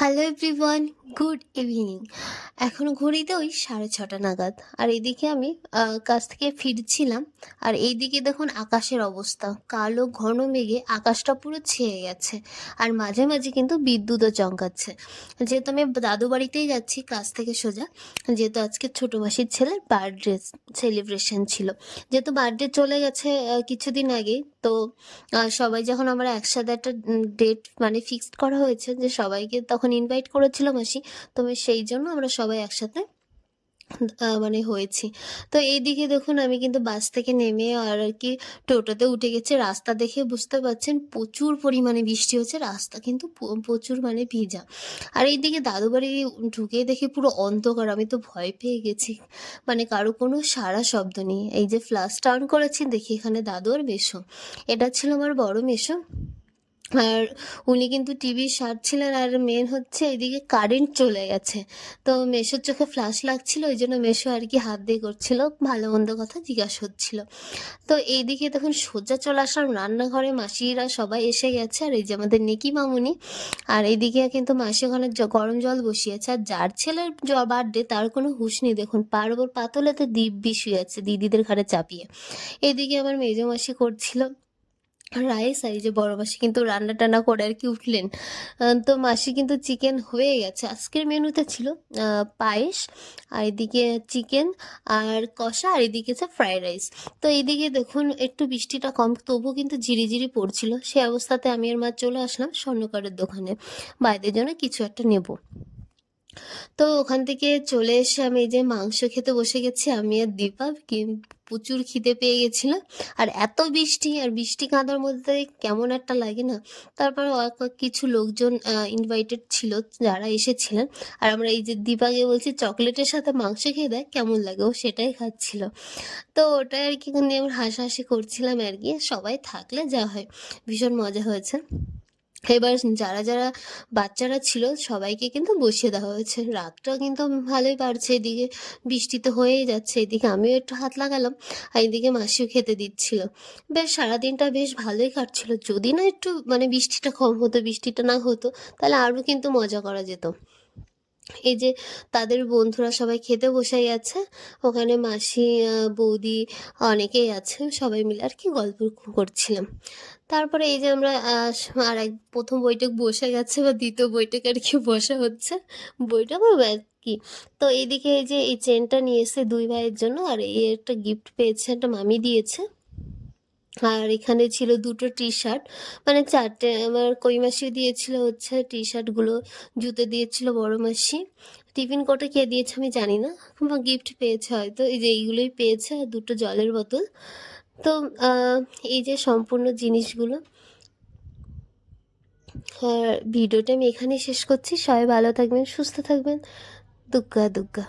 Hello everyone good evening এখন ঘড়িতে ওই সাড়ে ছটা নাগাদ। আর এদিকে আমি কাজ থেকে ফিরছিলাম। আর এইদিকে দেখুন আকাশের অবস্থা। কালো, ঘন মেঘে আকাশটা পুরো ছেয়ে গেছে। আর মাঝে মাঝে কিন্তু বিদ্যুৎও চমকাচ্ছে। যেহেতু আমি দাদু বাড়িতেই যাচ্ছি, কাজ থেকে সোজা। যেহেতু আজকে ছোটো মাসির ছেলের বার্থডে সেলিব্রেশন ছিল। যেহেতু বার্থডে চলে গেছে কিছুদিন আগেই। তো সবাই যখন আমরা একসাথে একটা ডেট মানে ফিক্সড করা হয়েছে যে সবাইকে তখন ইনভাইট করেছিলাম আসি, তো সেই জন্য আমরা সবাই একসাথে মানে হয়েছি। তো এইদিকে দেখুন, আমি কিন্তু বাস থেকে নেমে আর আর কি টোটোতে উঠে গেছে। রাস্তা দেখে বুঝতে পারছেন, প্রচুর পরিমাণে বৃষ্টি হচ্ছে। রাস্তা কিন্তু প্রচুর মানে ভিজা। আর এইদিকে দাদু বাড়ি ঢুকে দেখে পুরো অন্ধকার। আমি তো ভয় পেয়ে গেছি। মানে কারও কোনো সারা শব্দ নেই। এই যে ফ্লাশ টার্ন করেছি, দেখি এখানে দাদু আর মেশো এটা ছিল আমার বড় মেশো আর উনি কিন্তু টিভি সারছিলেন আর মেন হচ্ছে এদিকে কারেন্ট চলে গেছে। তো মেশোর চোখে ফ্ল্যাশ লাগছিল, ওই জন্য মেশো আর কি হাত দিয়ে করছিল, ভালো মন্দ কথা জিজ্ঞাসা হচ্ছিল। তো এইদিকে তখন সোজা চলে আসলাম রান্নাঘরে মাসিরা সবাই এসে গেছে, আর এই যে আমাদের নেকি মামুনি, আর এইদিকে কিন্তু মাসি ওখানে গরম জল বসিয়েছে, আর যার ছেলের বার্থডে তার কোনো হুঁশ নেই, দেখুন পার ওপর পাতলেতে দিব্যি শুয়ে আছে দিদিদের ঘাড়ে চাপিয়ে। এইদিকে আমার মেজো মাসি করছিল রাইস আর এই যে বড় মাসি কিন্তু রান্না টান্না করে আর কি উঠলেন। তো মাসি কিন্তু চিকেন হয়ে গেছে। আজকের মেনুতে ছিল পায়েস, আর এদিকে চিকেন আর কষা, আর এদিকে আছে ফ্রাইড রাইস। তো এইদিকে দেখুন, একটু বৃষ্টিটা কম, তবুও কিন্তু ঝিরিঝিরি পড়ছিল। সে অবস্থাতে আমি আর মা চলে আসলাম স্বর্ণকারের দোকানে। বাইরের জন্য কিছু একটা নেব। তো ওখান থেকে চলে এসে আমি এই যে মাংস খেতে বসে গেছি, আমি আর দীপা প্রচুর খিদে পেয়ে গেছিল। আর এত বৃষ্টি আর বৃষ্টি কাঁদার মধ্যে কেমন একটা লাগে না। তারপর কিছু লোকজন ইনভাইটেড ছিল, যারা এসেছিলেন। আর আমরা এই যে দীপাকে বলছি, চকলেটের সাথে মাংস খেয়ে দেয় কেমন লাগে। ও সেটাই খাচ্ছিল। তো ওটাই আর কি নিয়ে আমরা হাসাহাসি করছিলাম আর কি, সবাই থাকলে যা হয়। ভীষণ মজা হয়েছে। এবার যারা যারা বাচ্চারা ছিল সবাইকে কিন্তু বসিয়ে দেওয়া হয়েছে। রাতটা কিন্তু ভালোই বাড়ছে, এদিকে বৃষ্টি তো হয়েই যাচ্ছে, এদিকে আমিও একটু হাত লাগালাম আর এদিকে মাসিও খেতে দিচ্ছিল। বেশ সারাদিনটা বেশ ভালোই কাটছিল, যদি না একটু মানে বৃষ্টিটা কম হতো, বৃষ্টিটা না হতো, তাহলে আরও কিন্তু মজা করা যেত। এই যে তাদের বন্ধুরা সবাই খেতে বসে গেছে ওখানে মাসি বৌদি অনেকেই আছে সবাই মিলে আর কি গল্প করছিলাম। তারপরে এই যে আমরা আর এক প্রথম বৈঠক বসে গেছে বা দ্বিতীয় বৈঠক আর কি বসা হচ্ছে, বইটা আর কি। তো এইদিকে এই যে এই চেনটা নিয়ে দুই ভাইয়ের জন্য আর এই একটা গিফট পেয়েছে, একটা মামি দিয়েছে। আর এখানে ছিল দুটো টি শার্ট মানে চারটে, আমার কই মাসি দিয়েছিল হচ্ছে টি শার্টগুলো জুতো দিয়েছিল বড় মাসি। টিফিন কোটে কে দিয়েছে আমি জানি না বা গিফট পেয়েছে হয়তো, এই যে এইগুলোই পেয়েছে, আর দুটো জলের বোতল। তো এই যে সম্পূর্ণ জিনিসগুলো। আর ভিডিওটা আমি এখানেই শেষ করছি, সবাই ভালো থাকবেন, সুস্থ থাকবেন, দুগ্গা দুগ্গা।